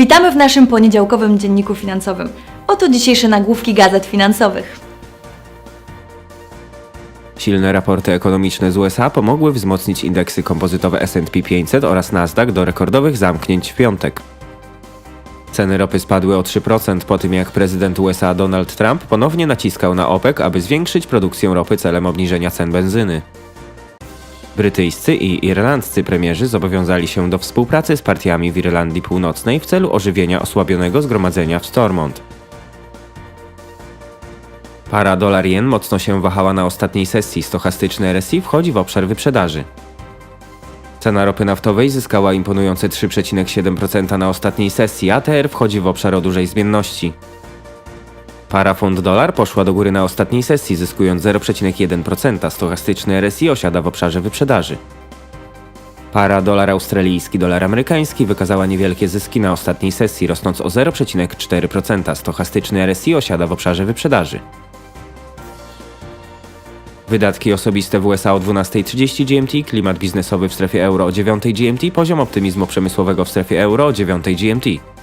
Witamy w naszym poniedziałkowym dzienniku finansowym. Oto dzisiejsze nagłówki gazet finansowych. Silne raporty ekonomiczne z USA pomogły wzmocnić indeksy kompozytowe S&P 500 oraz Nasdaq do rekordowych zamknięć w piątek. Ceny ropy spadły o 3% po tym, jak prezydent USA Donald Trump ponownie naciskał na OPEC, aby zwiększyć produkcję ropy celem obniżenia cen benzyny. Brytyjscy i irlandzcy premierzy zobowiązali się do współpracy z partiami w Irlandii Północnej w celu ożywienia osłabionego zgromadzenia w Stormont. Para dolar-jen mocno się wahała na ostatniej sesji. Stochastyczny RSI wchodzi w obszar wyprzedaży. Cena ropy naftowej zyskała imponujące 3,7% na ostatniej sesji, ATR wchodzi w obszar o dużej zmienności. Para funt-dolar poszła do góry na ostatniej sesji, zyskując 0,1%. Stochastyczny RSI osiada w obszarze wyprzedaży. Para dolar australijski, dolar amerykański wykazała niewielkie zyski na ostatniej sesji, rosnąc o 0,4%. Stochastyczny RSI osiada w obszarze wyprzedaży. Wydatki osobiste w USA o 12.30 GMT, klimat biznesowy w strefie euro o 9.00 GMT, poziom optymizmu przemysłowego w strefie euro o 9.00 GMT.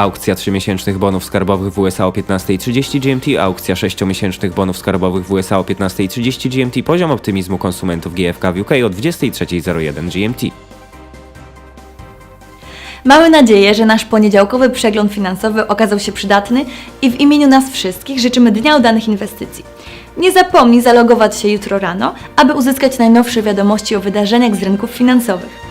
Aukcja 3-miesięcznych bonów skarbowych w USA o 15.30 GMT, aukcja 6-miesięcznych bonów skarbowych w USA o 15.30 GMT, poziom optymizmu konsumentów GFK w UK o 23.01 GMT. Mamy nadzieję, że nasz poniedziałkowy przegląd finansowy okazał się przydatny i w imieniu nas wszystkich życzymy dnia udanych inwestycji. Nie zapomnij zalogować się jutro rano, aby uzyskać najnowsze wiadomości o wydarzeniach z rynków finansowych.